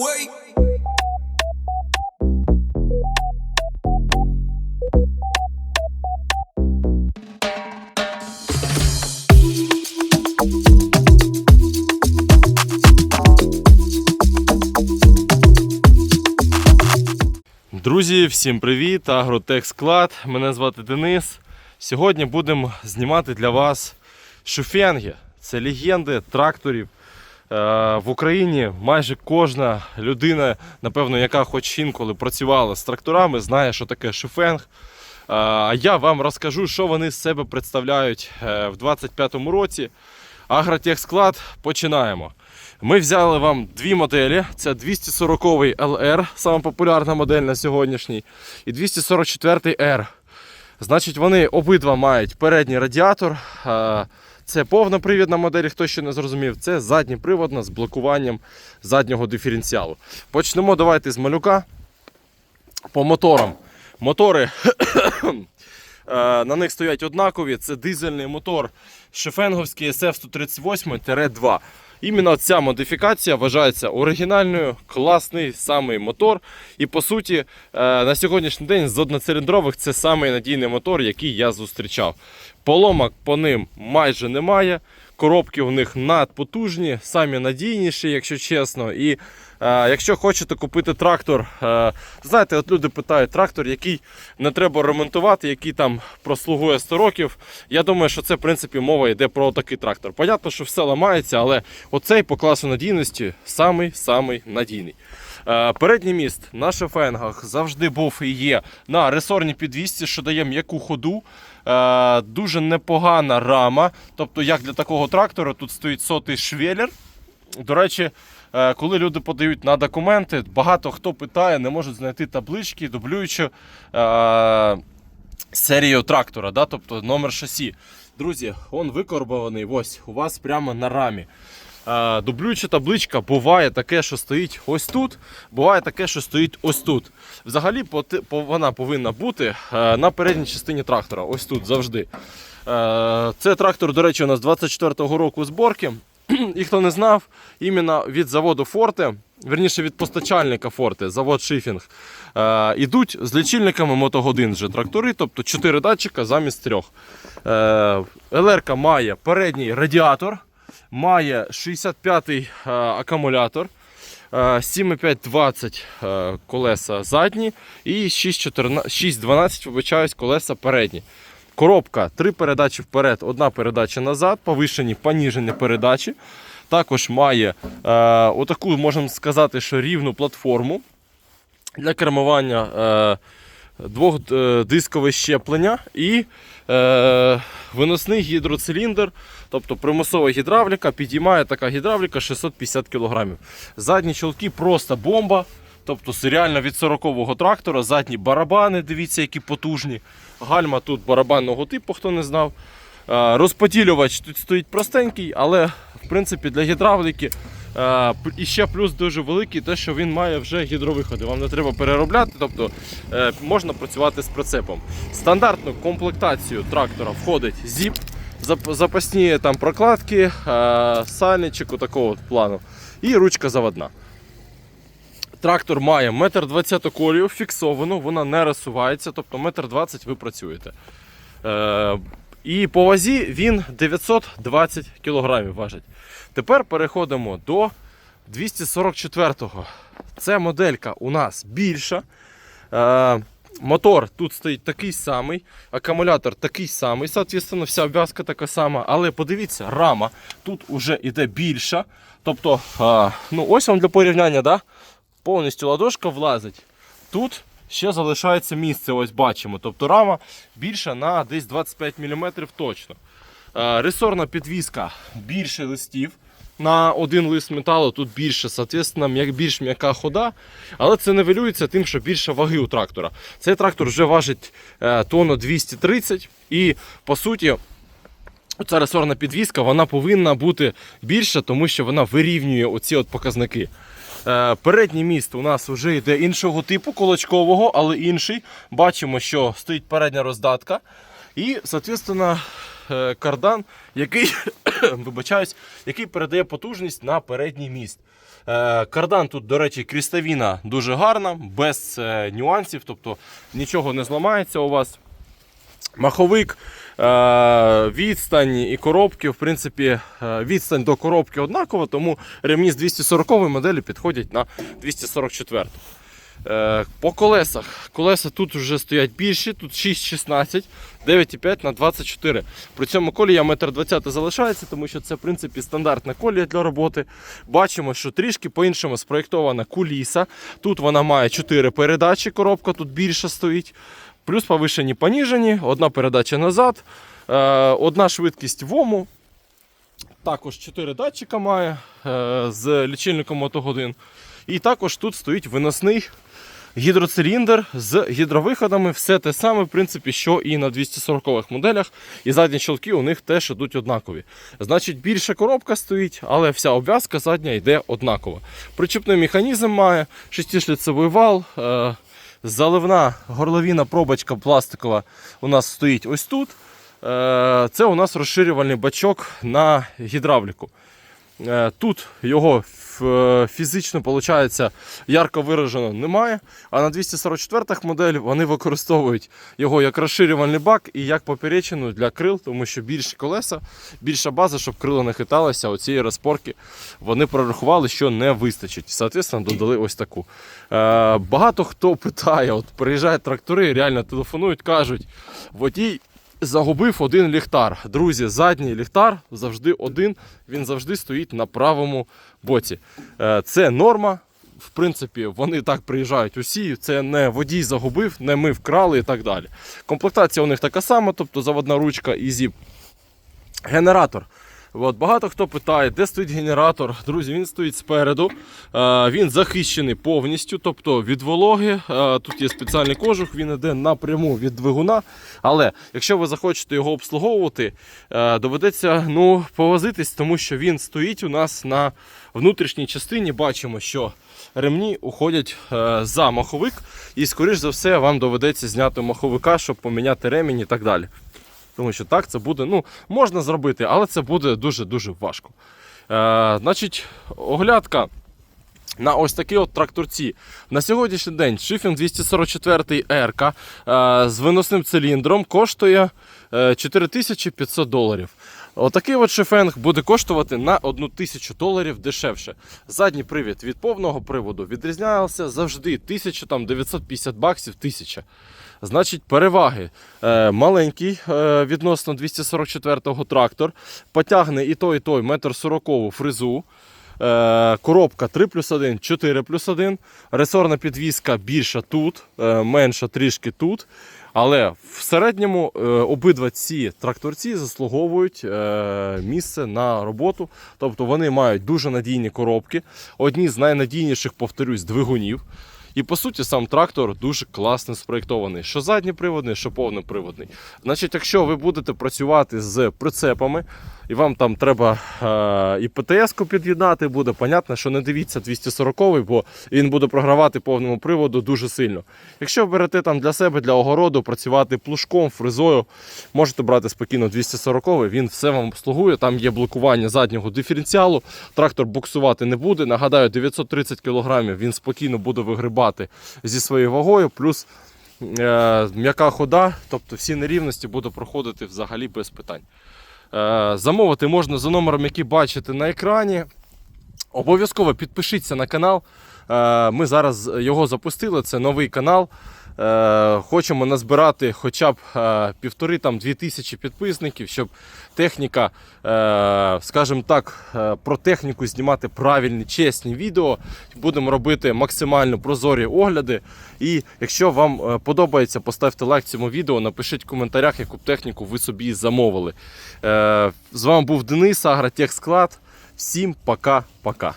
away. Друзі, всім привіт! Агротех Склад. Мене звати Денис. Сьогодні будемо знімати для вас шуфенги. Це легенди тракторів. Е, В Україні майже кожна людина, напевно, яка хоч інколи працювала з тракторами, знає, що таке шуфенг. Е, А я вам розкажу, що вони з себе представляють е, в 2025 році. Агротехсклад починаємо. Ми взяли вам дві моделі: це 240 LR, сама популярна модель на сьогоднішній, і 244 R. Значить, вони обидва мають передній радіатор. Це повнопривідна модель, хто ще не зрозумів. Це задніприводна з блокуванням заднього диференціалу. Почнемо давайте з малюка. По моторам. Мотори Е, На них стоять однакові. Це дизельний мотор Шефенговський SF-138-2. Іменно ця модифікація вважається оригінальною, класний самий мотор. І по суті, е, на сьогоднішній день з одноциліндрових це самий надійний мотор, який я зустрічав. Поломок по ним майже немає. Коробки в них надпотужні, самі надійніші, якщо чесно. І якщо хочете купити трактор, е, знаєте, от люди питають трактор, який не треба ремонтувати, який там прослугує 100 років. Я думаю, що це в принципі мова йде про такий трактор. Понятно, що все ламається, але оцей по класу надійності самий самий надійний. Е, Передній міст на шефенгах завжди був і є на ресорній підвісці, що дає м'яку ходу. Е, Дуже непогана рама. Тобто, як для такого трактора, тут стоїть сотий швеллер. До речі, е, коли люди подають на документи, багато хто питає, не можуть знайти таблички, дублюючи е, серію трактора, да? тобто номер шасі. Друзі, он викорбований ось у вас прямо на рамі. Е, Дублююча табличка буває таке, що стоїть ось тут, буває таке, що стоїть ось тут. Взагалі вона повинна бути е, на передній частині трактора, ось тут завжди. Е, Це трактор, до речі, у нас 24-го року зборки. І хто не знав, іменно від заводу Форте, верніше від постачальника Форте, завод Шифінг, е, ідуть з лічильниками мотогодин вже трактори, тобто 4 датчика замість 3. Е, ЛРК має передній радіатор, має 65-й е, акумулятор. е, 7,520 е, колеса задні і 6,12 вибачаюсь, колеса передні. Коробка, три передачі вперед, одна передача назад, повишені, поніжені передачі. Також має е, отаку, можемо сказати, що рівну платформу для кермування е, двохдискове щеплення і е, виносний гідроциліндр, тобто примусова гідравліка, підіймає така гідравліка 650 кг. Задні чолки просто бомба. Тобто це реально від 40-го трактора, задні барабани, дивіться, які потужні. Гальма тут барабанного типу, хто не знав. Е, Розподілювач тут стоїть простенький, але в принципі для гідравліки е, і ще плюс дуже великий, те, що він має вже гідровиходи. Вам не треба переробляти, тобто е, можна працювати з прицепом. Стандартну комплектацію трактора входить зіп, запасні там прокладки, сальничок такого плану і ручка заводна. Трактор має 1,20 м фіксовану, вона не розсувається, тобто 1,20 м ви працюєте. Е, і по вазі він 920 кг важить. Тепер переходимо до 244-го. Це моделька у нас більша. Е, мотор тут стоїть такий самий, акумулятор такий самий, соответственно, вся обв'язка така сама. Але подивіться, рама тут вже йде більша. Тобто, е, ну ось вам для порівняння, да? Повністю ладошка влазить. Тут ще залишається місце, ось бачимо. Тобто рама більша на десь 25 мм точно. Е, Ресорна підвіска більше листів. На один лист металу тут більше, соответственно, більш м'яка хода, але це нивелюється тим, що більше ваги у трактора. Цей трактор вже важить е, тонну 230 і по суті. Ця ресорна підвіска вона повинна бути більша, тому що вона вирівнює оці от показники. Е, Передній міст у нас вже йде іншого типу, колочкового, але інший. Бачимо, що стоїть передня роздатка. І, соответственно, е, кардан, який який передає потужність на передній міст. Е, Кардан тут, до речі, крістовіна дуже гарна, без нюансів, тобто нічого не зламається у вас. Маховик, відстань і коробки, в принципі, е, відстань до коробки однакова, тому ремні з 240 моделі підходять на 244. Е, По колесах. Колеса тут вже стоять більші, тут 6,16, 9,5 на 24. При цьому колія 1,20 м залишається, тому що це в принципі стандартна колія для роботи. Бачимо, що трішки по-іншому спроєктована куліса. Тут вона має 4 передачі, коробка тут більше стоїть. Плюс повишені поніжені, одна передача назад, е, одна швидкість вому. Також 4 датчика має е, з лічильником мотогодин. І також тут стоїть виносний гідроциліндр з гідровиходами. Все те саме, в принципі, що і на 240-х моделях. І задні щелки у них теж ідуть однакові. Значить, більша коробка стоїть, але вся обв'язка задня йде однакова. Причіпний механізм має, шестишліцевий вал. Заливна горловіна пробочка пластикова у нас стоїть ось тут. Е, Це у нас розширювальний бачок на гідравліку. Е, Тут його фізично виходить, ярко виражено немає. А на 244-х модель вони використовують його як розширювальний бак і як поперечину для крил, тому що більші колеса, більша база, щоб крила не хиталися. Оцієї розпорки вони прорахували, що не вистачить. Соответственно, додали ось таку. Е, Багато хто питає, от приїжджають трактори, реально телефонують, кажуть, водій загубив один ліхтар. Друзі, задній ліхтар завжди один, він завжди стоїть на правому боці. Е, Це норма. В принципі, вони так приїжджають усі. Це не водій загубив, не ми вкрали і так далі. Комплектація у них така сама, тобто заводна ручка і зіп. Генератор. От, багато хто питає, де стоїть генератор. Друзі, він стоїть спереду. Е, він захищений повністю, тобто від вологи. Е, тут є спеціальний кожух, він йде напряму від двигуна. Але якщо ви захочете його обслуговувати, е, доведеться ну, повозитись, тому що він стоїть у нас на внутрішній частині. Бачимо, що ремні уходять за маховик, і, скоріш за все, вам доведеться зняти маховика, щоб поміняти ремінь і так далі. Тому що так це буде, ну, можна зробити, але це буде дуже-дуже важко. Е, значить, оглядка на ось такі от тракторці. На сьогоднішній день Шифінг 244 РК е, з виносним циліндром коштує е, 4500 доларів. Отакий от шифенг буде коштувати на 1000 доларів дешевше. Задній привід від повного приводу відрізнявся завжди 1000, там 950 баксів, 1000. Значить, переваги. Е, маленький е, відносно 244-го трактор. Потягне і той, і той 1,40 м фрезу. Е, коробка 3 плюс 1, 4 плюс 1. Ресорна підвізка більша тут, менша трішки тут. Але в середньому обидва ці тракторці заслуговують місце на роботу. Тобто вони мають дуже надійні коробки, одні з найнадійніших, повторюсь, двигунів. І по суті, сам трактор дуже класно спроєктований. Що задньоприводний, що повноприводний. Значить, якщо ви будете працювати з прицепами, і вам там треба е, і ПТС-ку під'єднати, буде понятно, що не дивіться 240-й, бо він буде програвати повному приводу дуже сильно. Якщо берете там для себе, для огороду, працювати плужком, фрезою, можете брати спокійно 240-й, він все вам обслугує. Там є блокування заднього диференціалу, трактор буксувати не буде. Нагадаю, 930 кг він спокійно буде вигрибати зі своєю вагою, плюс е, м'яка хода, тобто всі нерівності буду проходити взагалі без питань. Е, Замовити можна за номером, який бачите на екрані. Обов'язково підпишіться на канал. Е, Ми зараз його запустили. Це новий канал. Е, Хочемо назбирати хоча б е, півтори там дві тисячі підписників, щоб техніка, е, скажімо так, про техніку знімати правильні, чесні відео. Будемо робити максимально прозорі огляди. І якщо вам подобається, поставте лайк цьому відео, напишіть в коментарях, яку техніку ви собі замовили. З вами був Денис, Агротехсклад. Всім пока-пока.